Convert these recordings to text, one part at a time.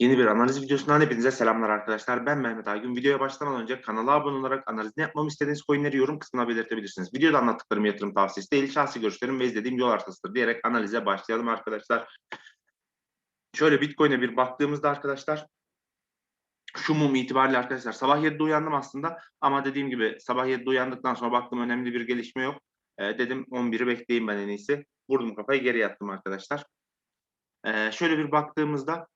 Yeni bir analiz videosundan hepinize selamlar arkadaşlar. Ben Mehmet Aygün. Videoya başlamadan önce kanala abone olarak analizini yapmamı istediğiniz coinleri yorum kısmına belirtebilirsiniz. Videoda anlattıklarım yatırım tavsiyesi değil, şahsi görüşlerim ve izlediğim yol haritasıdır diyerek analize başlayalım arkadaşlar. Şöyle Bitcoin'e bir baktığımızda arkadaşlar şu mum itibariyle arkadaşlar sabah 7'de uyandım aslında ama dediğim gibi sabah 7'de uyandıktan sonra baktım önemli bir gelişme yok. Ee, dedim 11'i bekleyeyim ben en iyisi. Vurdum kafayı geri yattım arkadaşlar. Ee, şöyle bir baktığımızda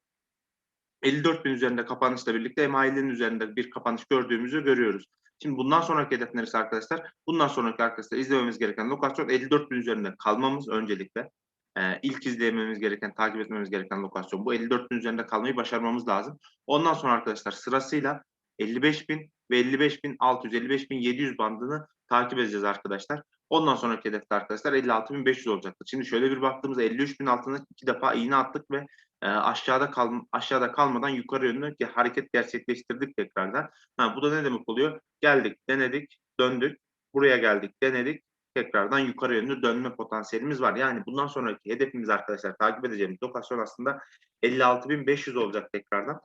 54 bin üzerinde kapanışla birlikte MA'lerin üzerinde bir kapanış gördüğümüzü görüyoruz. Şimdi bundan sonraki hedef neresi arkadaşlar? Bundan sonraki arkadaşlar izlememiz gereken lokasyon 54 bin üzerinde kalmamız öncelikle. Ee, ilk izlememiz gereken, takip etmemiz gereken lokasyon bu. 54 bin üzerinde kalmayı başarmamız lazım. Ondan sonra arkadaşlar sırasıyla 55 bin ve 55 bin 600, 55 bin 700 bandını takip edeceğiz arkadaşlar. Ondan sonraki hedefte arkadaşlar 56.500 olacaktır. Şimdi şöyle bir baktığımızda 53.000 altına iki defa iğne attık ve e, aşağıda kal aşağıda kalmadan yukarı yönlü ki hareket gerçekleştirdik tekrardan. Ha, bu da ne demek oluyor? Geldik, denedik, döndük. Buraya geldik, denedik. Tekrardan yukarı yönlü dönme potansiyelimiz var. Yani bundan sonraki hedefimiz arkadaşlar takip edeceğimiz lokasyon aslında 56.500 olacak tekrardan.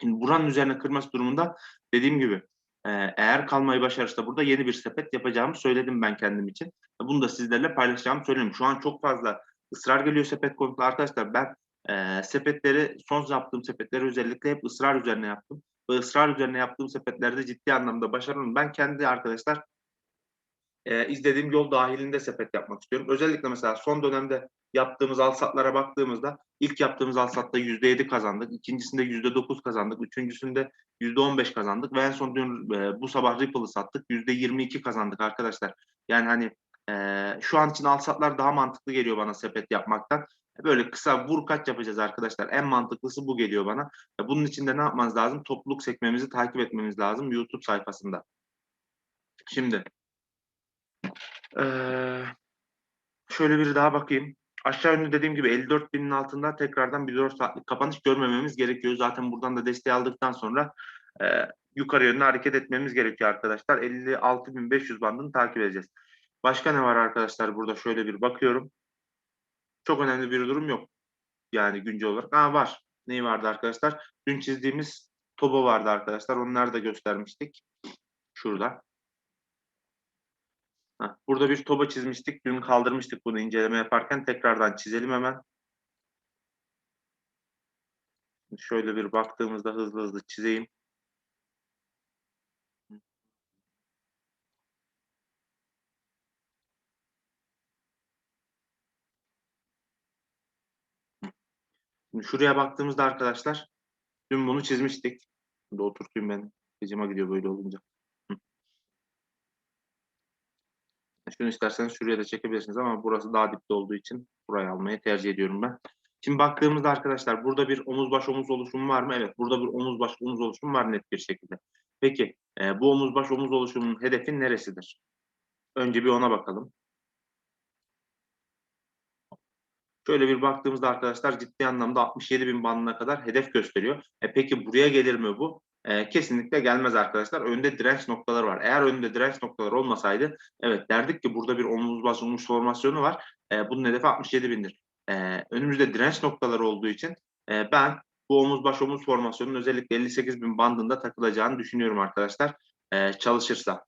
Şimdi buranın üzerine kırması durumunda dediğim gibi eğer kalmayı başarırsa burada yeni bir sepet yapacağımı söyledim ben kendim için. Bunu da sizlerle paylaşacağımı söyleyeyim. Şu an çok fazla ısrar geliyor sepet konusunda arkadaşlar. Ben e, sepetleri, son yaptığım sepetleri özellikle hep ısrar üzerine yaptım. Ve ısrar üzerine yaptığım sepetlerde ciddi anlamda başarılı. Ben kendi arkadaşlar e, izlediğim yol dahilinde sepet yapmak istiyorum. Özellikle mesela son dönemde yaptığımız alsatlara baktığımızda ilk yaptığımız alsatta %7 kazandık. ikincisinde %9 kazandık. Üçüncüsünde %15 kazandık. Ve en son dün e, bu sabah Ripple'ı sattık. %22 kazandık arkadaşlar. Yani hani e, şu an için alsatlar daha mantıklı geliyor bana sepet yapmaktan. Böyle kısa vur kaç yapacağız arkadaşlar. En mantıklısı bu geliyor bana. Bunun için de ne yapmanız lazım? Topluluk sekmemizi takip etmemiz lazım YouTube sayfasında. Şimdi şöyle bir daha bakayım. Aşağı yönlü dediğim gibi 54 binin altında tekrardan bir 4 saatlik kapanış görmememiz gerekiyor. Zaten buradan da desteği aldıktan sonra yukarı yönlü hareket etmemiz gerekiyor arkadaşlar. 56.500 bandını takip edeceğiz. Başka ne var arkadaşlar burada şöyle bir bakıyorum. Çok önemli bir durum yok. Yani güncel olarak. Ha var. Neyi vardı arkadaşlar? Dün çizdiğimiz Tobo vardı arkadaşlar. Onları da göstermiştik. Şurada. Heh, burada bir toba çizmiştik. Dün kaldırmıştık bunu inceleme yaparken. Tekrardan çizelim hemen. Şöyle bir baktığımızda hızlı hızlı çizeyim. Şimdi şuraya baktığımızda arkadaşlar dün bunu çizmiştik. Şimdi oturtayım ben. Gecime gidiyor böyle olunca. Şunu isterseniz şuraya da çekebilirsiniz ama burası daha dipte olduğu için burayı almayı tercih ediyorum ben. Şimdi baktığımızda arkadaşlar burada bir omuz baş omuz oluşumu var mı? Evet burada bir omuz baş omuz oluşumu var net bir şekilde. Peki e, bu omuz baş omuz oluşumunun hedefi neresidir? Önce bir ona bakalım. Şöyle bir baktığımızda arkadaşlar ciddi anlamda 67 bin bandına kadar hedef gösteriyor. E peki buraya gelir mi bu? E, kesinlikle gelmez arkadaşlar. Önde direnç noktaları var. Eğer önünde direnç noktaları olmasaydı evet derdik ki burada bir omuz baş omuz formasyonu var. E, bunun hedefi 67 bindir. E, önümüzde direnç noktaları olduğu için e, ben bu omuz baş omuz formasyonunun özellikle 58 bin bandında takılacağını düşünüyorum arkadaşlar. E, çalışırsa.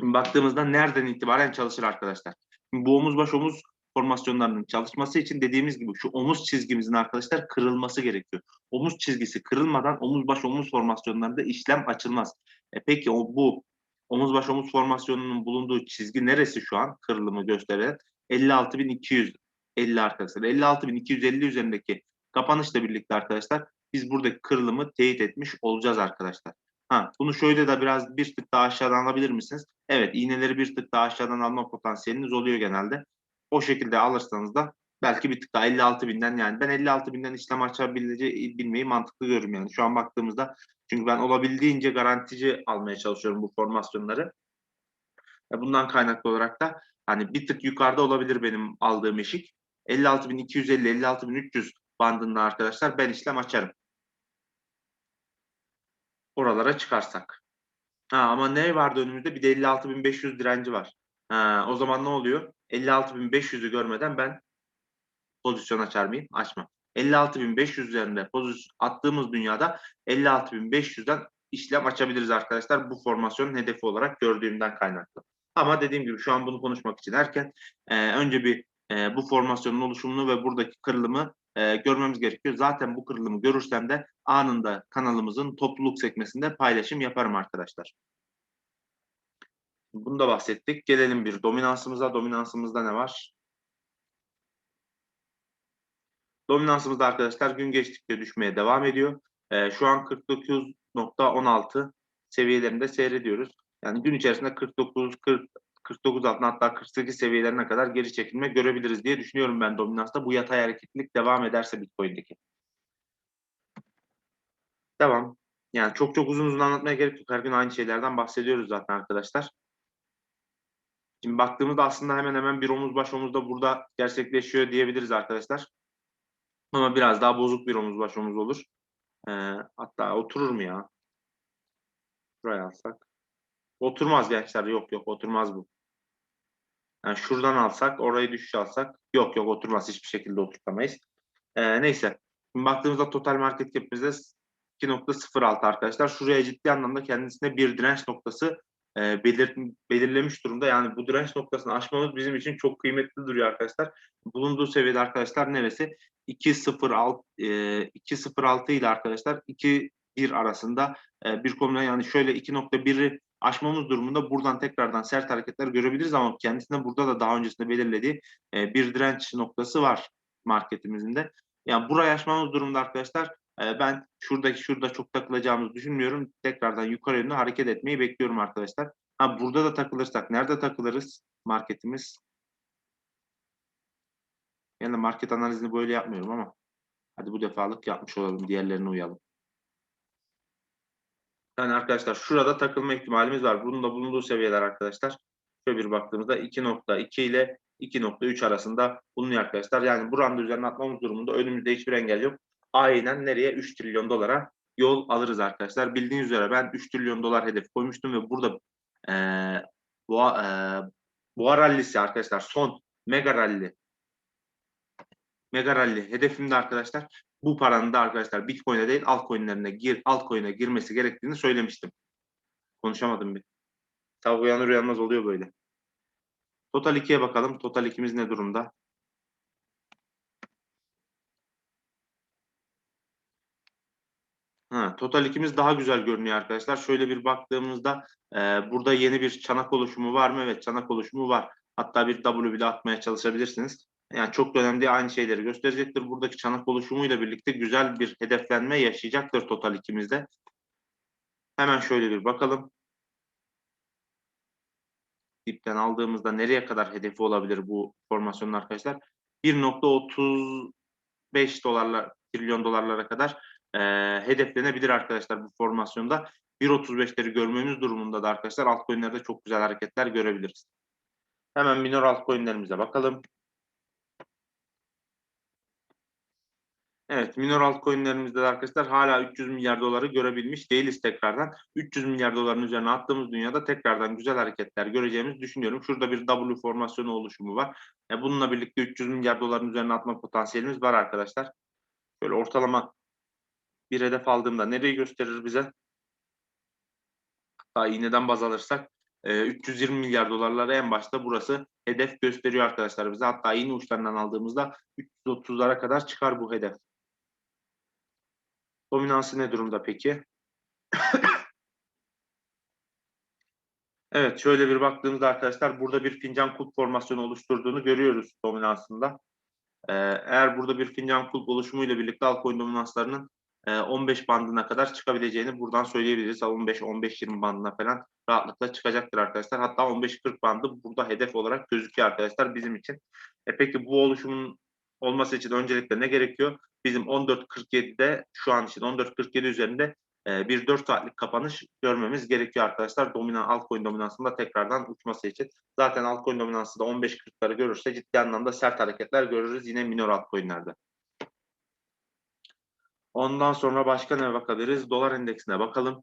Şimdi baktığımızda nereden itibaren çalışır arkadaşlar? Şimdi bu omuz baş omuz formasyonlarının çalışması için dediğimiz gibi şu omuz çizgimizin arkadaşlar kırılması gerekiyor. Omuz çizgisi kırılmadan omuz baş omuz formasyonlarında işlem açılmaz. E peki o, bu omuz baş omuz formasyonunun bulunduğu çizgi neresi şu an kırılımı gösteren? 56.200 50 arkadaşlar. 56.250 üzerindeki kapanışla birlikte arkadaşlar biz buradaki kırılımı teyit etmiş olacağız arkadaşlar. Ha, bunu şöyle de biraz bir tık daha aşağıdan alabilir misiniz? Evet iğneleri bir tık daha aşağıdan alma potansiyeliniz oluyor genelde o şekilde alırsanız da belki bir tık daha 56 binden yani ben 56 binden işlem açabileceği bilmeyi mantıklı görüyorum yani şu an baktığımızda çünkü ben olabildiğince garantici almaya çalışıyorum bu formasyonları. Bundan kaynaklı olarak da hani bir tık yukarıda olabilir benim aldığım eşik. 56.250 56.300 bandında arkadaşlar ben işlem açarım. Oralara çıkarsak. Ha, ama ne vardı önümüzde? Bir de 56.500 direnci var. Ha, o zaman ne oluyor? 56.500'ü görmeden ben pozisyon açar mıyım? Açmam. 56.500 üzerinde pozisyon attığımız dünyada 56.500'den işlem açabiliriz arkadaşlar. Bu formasyonun hedefi olarak gördüğümden kaynaklı. Ama dediğim gibi şu an bunu konuşmak için erken. Ee, önce bir e, bu formasyonun oluşumunu ve buradaki kırılımı e, görmemiz gerekiyor. Zaten bu kırılımı görürsem de anında kanalımızın topluluk sekmesinde paylaşım yaparım arkadaşlar. Bunu da bahsettik. Gelelim bir dominansımıza. Dominansımızda ne var? Dominansımızda arkadaşlar gün geçtikçe düşmeye devam ediyor. E, şu an 49.16 seviyelerinde seyrediyoruz. Yani gün içerisinde 49, 40, 49 altına hatta 48 seviyelerine kadar geri çekilme görebiliriz diye düşünüyorum ben dominansta. Bu yatay hareketlilik devam ederse Bitcoin'deki. Devam. Yani çok çok uzun uzun anlatmaya gerek yok. Her gün aynı şeylerden bahsediyoruz zaten arkadaşlar. Şimdi baktığımızda aslında hemen hemen bir omuz baş omuz da burada gerçekleşiyor diyebiliriz arkadaşlar. Ama biraz daha bozuk bir omuz baş omuz olur. Ee, hatta oturur mu ya? Buraya alsak. Oturmaz gençler. Yok yok oturmaz bu. Yani şuradan alsak, orayı düşüş alsak. Yok yok oturmaz. Hiçbir şekilde oturtamayız. Ee, neyse. Şimdi baktığımızda total market cap'imizde 2.06 arkadaşlar. Şuraya ciddi anlamda kendisine bir direnç noktası e, belir, belirlemiş durumda. Yani bu direnç noktasını aşmamız bizim için çok kıymetli duruyor arkadaşlar. Bulunduğu seviyede arkadaşlar neresi? 2.06 e, 2.06 ile arkadaşlar 2.1 arasında e, bir kombine yani şöyle 2.1'i aşmamız durumunda buradan tekrardan sert hareketler görebiliriz ama kendisinde burada da daha öncesinde belirlediği e, bir direnç noktası var marketimizin de. Yani burayı aşmamız durumunda arkadaşlar ben şuradaki şurada çok takılacağımızı düşünmüyorum. Tekrardan yukarı yönlü hareket etmeyi bekliyorum arkadaşlar. Ha burada da takılırsak nerede takılırız marketimiz? Yani market analizini böyle yapmıyorum ama hadi bu defalık yapmış olalım. Diğerlerine uyalım. Yani arkadaşlar şurada takılma ihtimalimiz var. Bunun da bulunduğu seviyeler arkadaşlar. Şöyle bir baktığımızda 2.2 ile 2.3 arasında bulunuyor arkadaşlar. Yani bu randı üzerine atmamız durumunda önümüzde hiçbir engel yok. Aynen nereye? 3 trilyon dolara yol alırız arkadaşlar. Bildiğiniz üzere ben 3 trilyon dolar hedef koymuştum ve burada e, boğa, e, boğa rallisi arkadaşlar son mega rally mega rally hedefimde arkadaşlar bu paranın da arkadaşlar Bitcoin'e değil altcoin'lerine gir, altcoin'e girmesi gerektiğini söylemiştim. Konuşamadım bir. Tabi uyanır uyanmaz oluyor böyle. Total 2'ye bakalım. Total 2'miz ne durumda? Ha, total 2'miz daha güzel görünüyor arkadaşlar. Şöyle bir baktığımızda e, burada yeni bir çanak oluşumu var mı? Evet çanak oluşumu var. Hatta bir W bile atmaya çalışabilirsiniz. Yani çok dönemde aynı şeyleri gösterecektir. Buradaki çanak oluşumuyla birlikte güzel bir hedeflenme yaşayacaktır total ikimizde. Hemen şöyle bir bakalım. Dipten aldığımızda nereye kadar hedefi olabilir bu formasyonun arkadaşlar? 1.35 dolarlar, trilyon dolarlara kadar e, hedeflenebilir arkadaşlar bu formasyonda. 1.35'leri görmemiz durumunda da arkadaşlar altcoin'lerde çok güzel hareketler görebiliriz. Hemen minor altcoin'lerimize bakalım. Evet, minor altcoin'lerimizde de arkadaşlar hala 300 milyar doları görebilmiş değiliz tekrardan. 300 milyar doların üzerine attığımız dünyada tekrardan güzel hareketler göreceğimizi düşünüyorum. Şurada bir W formasyonu oluşumu var. E, bununla birlikte 300 milyar doların üzerine atma potansiyelimiz var arkadaşlar. Şöyle ortalama bir hedef aldığımda nereyi gösterir bize? Hatta iğneden baz alırsak 320 milyar dolarları en başta burası hedef gösteriyor arkadaşlar bize. Hatta iğne uçlarından aldığımızda 330'lara kadar çıkar bu hedef. Dominansı ne durumda peki? evet şöyle bir baktığımızda arkadaşlar burada bir fincan kulp formasyonu oluşturduğunu görüyoruz dominansında. Ee, eğer burada bir fincan kulp oluşumuyla birlikte altcoin dominanslarının 15 e, bandına kadar çıkabileceğini buradan söyleyebiliriz. 15-15-20 bandına falan rahatlıkla çıkacaktır arkadaşlar. Hatta 15-40 bandı burada hedef olarak gözüküyor arkadaşlar bizim için. E peki bu oluşumun olması için öncelikle ne gerekiyor? Bizim 14.47'de şu an için 14.47 üzerinde e, bir 4 saatlik kapanış görmemiz gerekiyor arkadaşlar. Dominan altcoin dominansında tekrardan uçması için. Zaten altcoin dominansı da 15.40'ları görürse ciddi anlamda sert hareketler görürüz yine minor altcoin'lerde. Ondan sonra başka ne bakabiliriz? Dolar endeksine bakalım.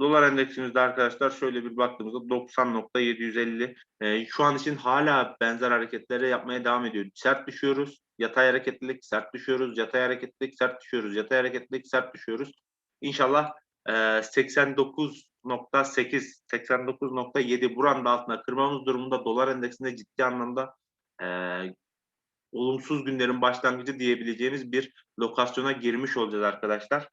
Dolar endeksimizde arkadaşlar şöyle bir baktığımızda 90.750 e, şu an için hala benzer hareketleri yapmaya devam ediyor. Sert düşüyoruz. Yatay hareketlilik sert düşüyoruz. Yatay hareketlilik sert düşüyoruz. Yatay hareketlilik sert düşüyoruz. İnşallah e, 89.8 89.7 buranın altına kırmamız durumunda dolar endeksinde ciddi anlamda e, olumsuz günlerin başlangıcı diyebileceğimiz bir lokasyona girmiş olacağız arkadaşlar.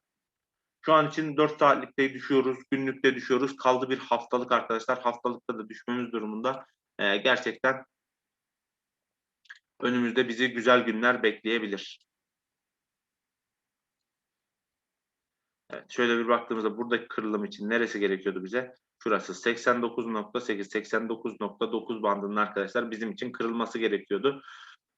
Şu an için 4 saatlikte düşüyoruz, günlükte düşüyoruz. Kaldı bir haftalık arkadaşlar. Haftalıkta da düşmemiz durumunda e, gerçekten önümüzde bizi güzel günler bekleyebilir. Evet, şöyle bir baktığımızda buradaki kırılım için neresi gerekiyordu bize? Şurası 89.8, 89.9 bandının arkadaşlar bizim için kırılması gerekiyordu.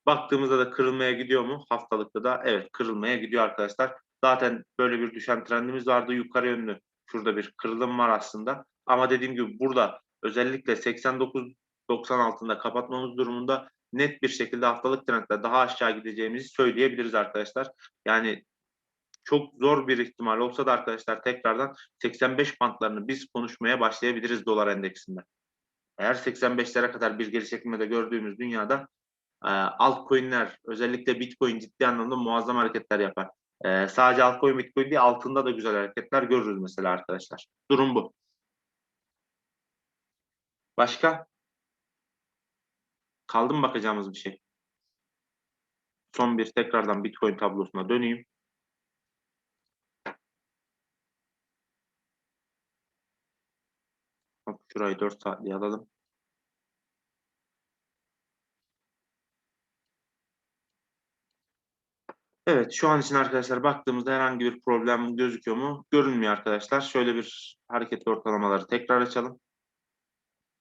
Baktığımızda da kırılmaya gidiyor mu? Haftalıkta da evet kırılmaya gidiyor arkadaşlar. Zaten böyle bir düşen trendimiz vardı yukarı yönlü. Şurada bir kırılım var aslında. Ama dediğim gibi burada özellikle 89 90 altında kapatmamız durumunda net bir şekilde haftalık trendde daha aşağı gideceğimizi söyleyebiliriz arkadaşlar. Yani çok zor bir ihtimal olsa da arkadaşlar tekrardan 85 bantlarını biz konuşmaya başlayabiliriz dolar endeksinde. Eğer 85'lere kadar bir geri çekilmede gördüğümüz dünyada e, altcoin'ler özellikle Bitcoin ciddi anlamda muazzam hareketler yapar. E, sadece altcoin Bitcoin değil altında da güzel hareketler görürüz mesela arkadaşlar. Durum bu. Başka? Kaldı mı bakacağımız bir şey? Son bir tekrardan Bitcoin tablosuna döneyim. Hop, şurayı 4 saatliğe alalım. Evet şu an için arkadaşlar baktığımızda herhangi bir problem gözüküyor mu? Görünmüyor arkadaşlar. Şöyle bir hareketli ortalamaları tekrar açalım.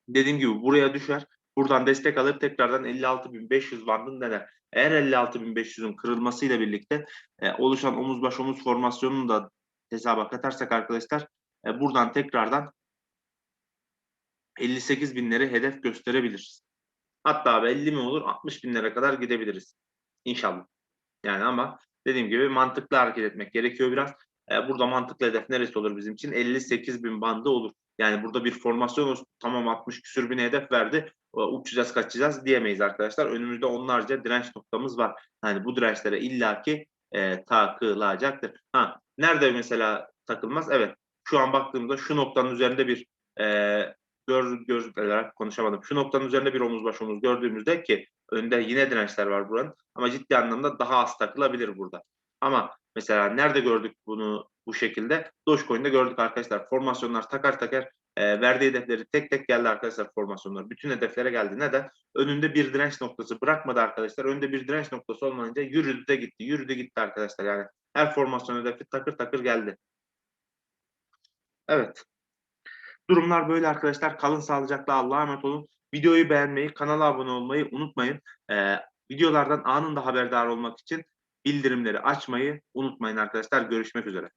Dediğim gibi buraya düşer. Buradan destek alır tekrardan 56.500 bandını dener. Eğer 56.500'ün kırılmasıyla birlikte e, oluşan omuz baş omuz formasyonunu da hesaba katarsak arkadaşlar e, buradan tekrardan 58 binleri hedef gösterebiliriz. Hatta 50 mi olur 60 binlere kadar gidebiliriz. İnşallah. Yani ama dediğim gibi mantıklı hareket etmek gerekiyor biraz. E, burada mantıklı hedef neresi olur bizim için? 58 bin bandı olur. Yani burada bir formasyon olsun. Tamam 60 küsür bin hedef verdi. Uçacağız kaçacağız diyemeyiz arkadaşlar. Önümüzde onlarca direnç noktamız var. Yani bu dirençlere illaki e, takılacaktır. Ha, nerede mesela takılmaz? Evet. Şu an baktığımda şu noktanın üzerinde bir e, gör, göz olarak konuşamadım. Şu noktanın üzerinde bir omuz baş omuz gördüğümüzde ki önde yine dirençler var buranın ama ciddi anlamda daha az takılabilir burada. Ama mesela nerede gördük bunu bu şekilde? Dogecoin'de gördük arkadaşlar. Formasyonlar takar takar e, verdiği hedefleri tek tek geldi arkadaşlar formasyonlar. Bütün hedeflere geldi. Neden? Önünde bir direnç noktası bırakmadı arkadaşlar. Önünde bir direnç noktası olmayınca yürüdü de gitti. Yürüdü gitti arkadaşlar. Yani her formasyon hedefi takır takır geldi. Evet. Durumlar böyle arkadaşlar. Kalın sağlıcakla Allah'a emanet olun. Videoyu beğenmeyi, kanala abone olmayı unutmayın. Ee, videolardan anında haberdar olmak için bildirimleri açmayı unutmayın arkadaşlar. Görüşmek üzere.